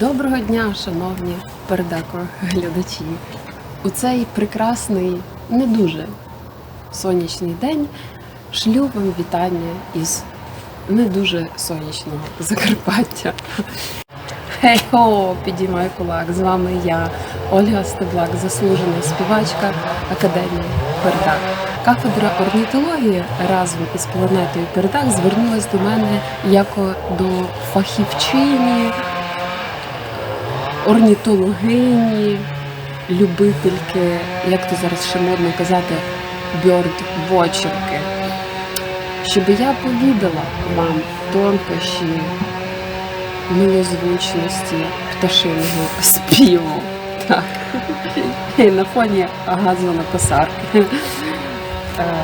Доброго дня, шановні передако глядачі. У цей прекрасний, не дуже сонячний день шлю вам вітання із не дуже сонячного Закарпаття. Хей-хо, підіймаю кулак. З вами я, Ольга Стеблак, заслужена співачка Академії Передак. Кафедра орнітології разом із планетою Передак звернулась до мене як до фахівчині, орнітологині, любительки, як то зараз ще модно казати, бьорд-вочерки. Щоб я повідала вам тонкощі милозвучності пташиного співу. Так. І на фоні газонокосарки. Е,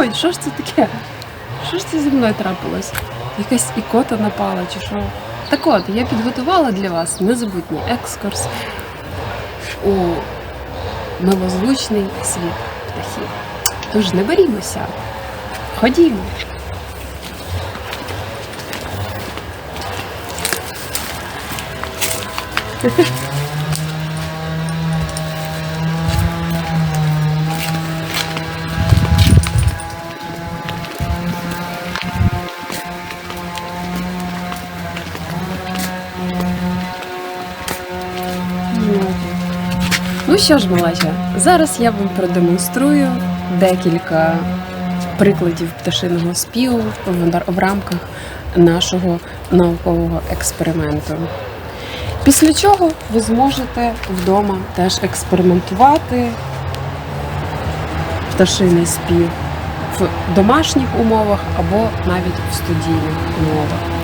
Ой, що ж це таке? Що ж це зі мною трапилось? Якась ікота напала чи що? Так от, я підготувала для вас незабутній екскурс у милозвучний світ птахів. Тож не борімося. Ходімо. Ну що ж, малеча, зараз я вам продемонструю декілька прикладів пташиного співу в, рамках нашого наукового експерименту. Після чого ви зможете вдома теж експериментувати пташиний спів в домашніх умовах або навіть в студійних умовах.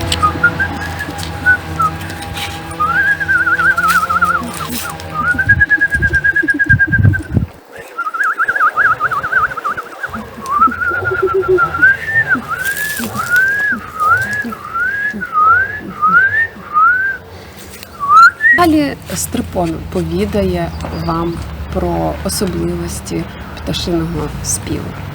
Стрипон повідає вам про особливості пташиного співу.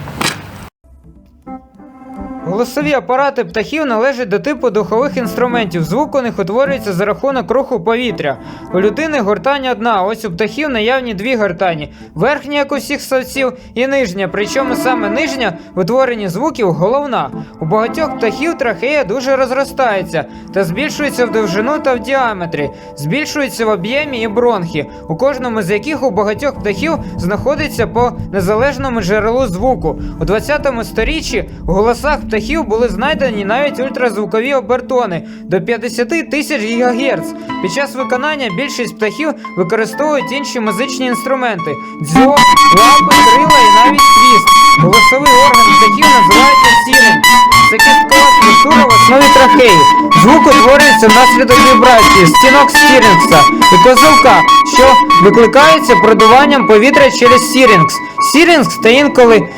Голосові апарати птахів належать до типу духових інструментів. Звук у них утворюється за рахунок руху повітря. У людини гортань одна, ось у птахів наявні дві гортані: верхня, як у всіх совців, і нижня. Причому саме нижня в утворенні звуків головна. У багатьох птахів трахея дуже розростається та збільшується в довжину та в діаметрі, збільшується в об'ємі і бронхи, у кожному з яких у багатьох птахів знаходиться по незалежному джерелу звуку. У 20 сторіччі у голосах птахів були знайдені навіть ультразвукові обертони до 50 тисяч ГГц. Під час виконання більшість птахів використовують інші музичні інструменти: дзьоб, лапи, крила і навіть хвіст. Голосовий орган птахів називається сірень. Це кісткова структура в основі трахеї. Звук утворюється внаслідок вібрації стінок стірінгса і козовка, що викликається продуванням повітря через сірінгс. Сірінгс та інколи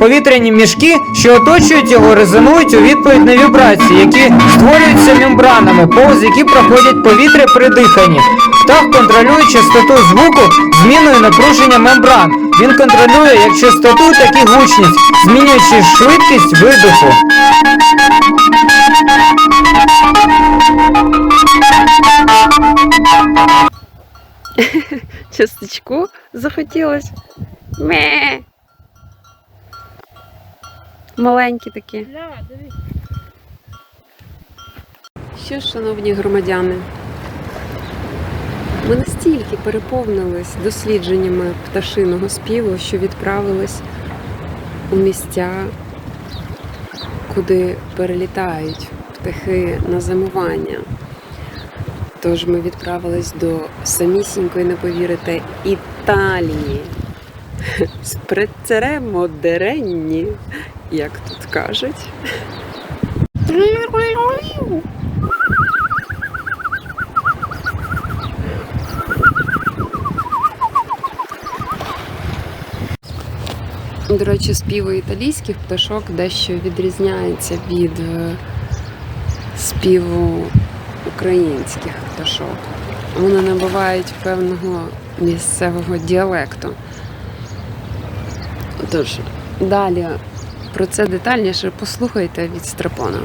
Повітряні мішки, що оточують його, резонують у відповідь на вібрації, які створюються мембранами, повз які проходять повітря при диханні. Птах контролює частоту звуку зміною напруження мембран. Він контролює як частоту, так і гучність, змінюючи швидкість видоху. Часточку захотілось. Ме. Маленькі такі. Що ж, шановні громадяни, ми настільки переповнились дослідженнями пташиного співу, що відправились у місця, куди перелітають птахи на зимування. Тож ми відправились до самісінької, не повірите, Італії. Спрецеремо деренні, як тут кажуть. До речі, співи італійських пташок дещо відрізняється від е, співу українських пташок. Вони набувають певного місцевого діалекту. Тож, далі Про це детальніше послухайте від Страпона.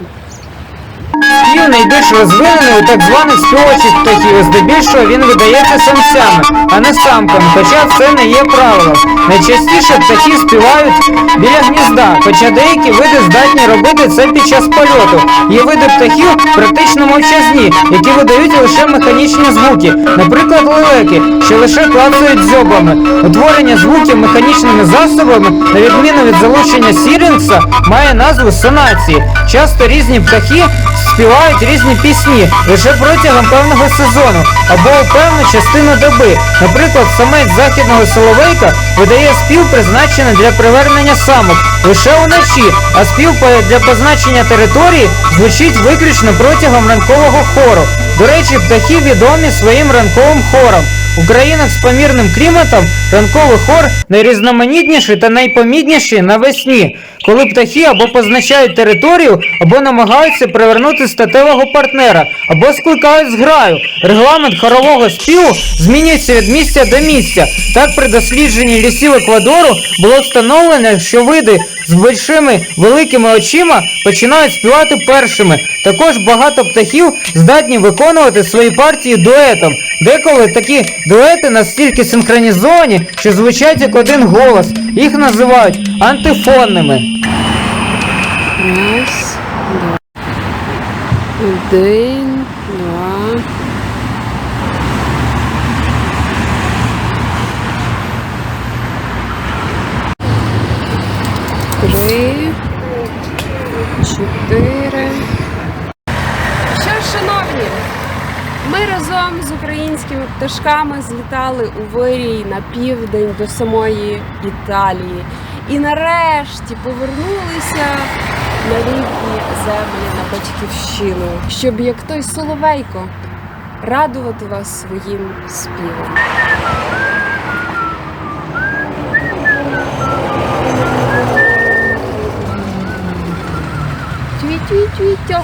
Він найбільш розвинений у так званих співочих птахів, здебільшого він видається самцями, а не самками, хоча це не є правилом. Найчастіше птахи співають біля гнізда, хоча деякі види здатні робити це під час польоту. Є види птахів практично мовчазні, які видають лише механічні звуки, наприклад, лелеки, що лише клацають дзьобами. Утворення звуків механічними засобами, на відміну від залучення сірінгса, має назву сонації. Часто різні птахи співають різні пісні лише протягом певного сезону або у певну частину доби. Наприклад, самець західного соловейка видає спів, призначений для привернення самок лише уночі, а спів для позначення території звучить виключно протягом ранкового хору. До речі, птахи відомі своїм ранковим хором. У країнах з помірним кліматом ранковий хор найрізноманітніший та найпомітніший навесні, коли птахи або позначають територію, або намагаються привернути статевого партнера, або скликають зграю. Регламент хорового співу змінюється від місця до місця. Так, при дослідженні лісів Еквадору було встановлено, що види з большими великими очима починають співати першими. Також багато птахів здатні виконувати свої партії дуетом. Деколи такі дуети настільки синхронізовані, що звучать як один голос. Їх називають антифонними. Раз, два. Один, два. Три. Чотири. Що ж, шановні, ми разом з українськими пташками злітали у вирій на південь до самої Італії. І нарешті повернулися на рідні землі на батьківщину, щоб як той соловейко радувати вас своїм співом. Йох-йох-йох.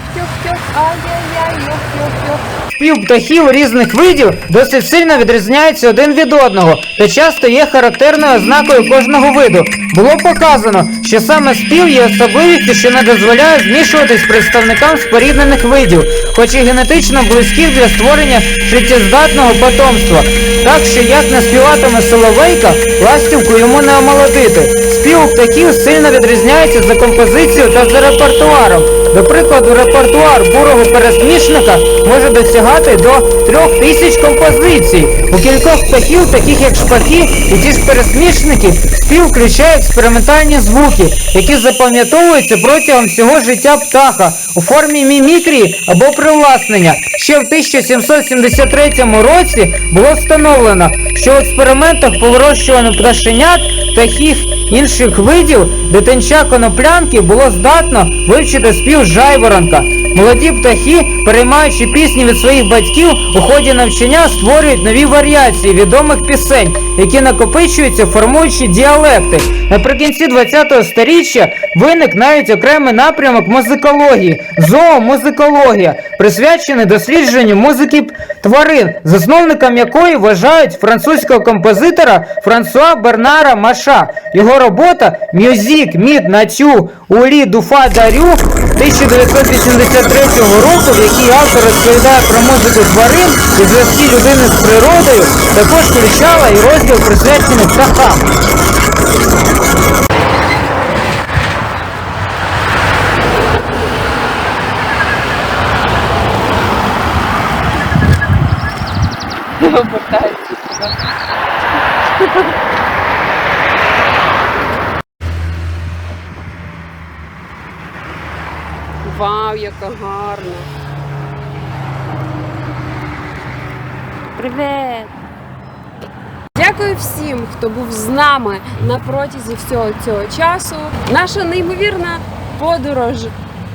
Спів птахів різних видів досить сильно відрізняється один від одного та часто є характерною ознакою кожного виду. Було показано, що саме спів є особливістю, що не дозволяє змішуватись представникам споріднених видів, хоч і генетично близьких для створення життєздатного потомства. Так що як не співатиме соловейка, ластівку йому не омолодити. Спів птахів сильно відрізняється за композицією та за репертуаром. До прикладу, репертуар бурого пересмішника може досягати до трьох тисяч композицій. У кількох птахів, таких як шпаки і ті ж пересмішники, спів включає експериментальні звуки, які запам'ятовуються протягом всього життя птаха у формі мімікрії або привласнення. Ще в 1773 році було встановлено, що в експериментах по вирощуванню пташенят птахів інших видів дитинча коноплянки було здатно вивчити спів жайворонка. Молоді птахи, переймаючи пісні від своїх батьків, у ході навчання створюють нові варіації відомих пісень, які накопичуються, формуючи діалекти. Наприкінці 20-го сторіччя виник навіть окремий напрямок музикології зоомузикологія, присвячений дослідженню музики тварин, засновником якої вважають французького композитора Франсуа Бернара Маша. Його робота Мюзік Мід Натю Улі Дуфа Дарю 1983 року, в якій автор розповідає про музику тварин і зв'язки людини з природою, також включала і розділ присвячений птахам. Вау, яка гарна. Привіт! Дякую всім, хто був з нами на протязі всього цього часу. Наша неймовірна подорож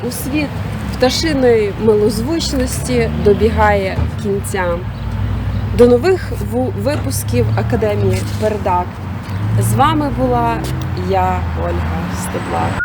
у світ пташиної милозвучності добігає кінця. До нових випусків Академії Передак. З вами була я, Ольга Стеблак.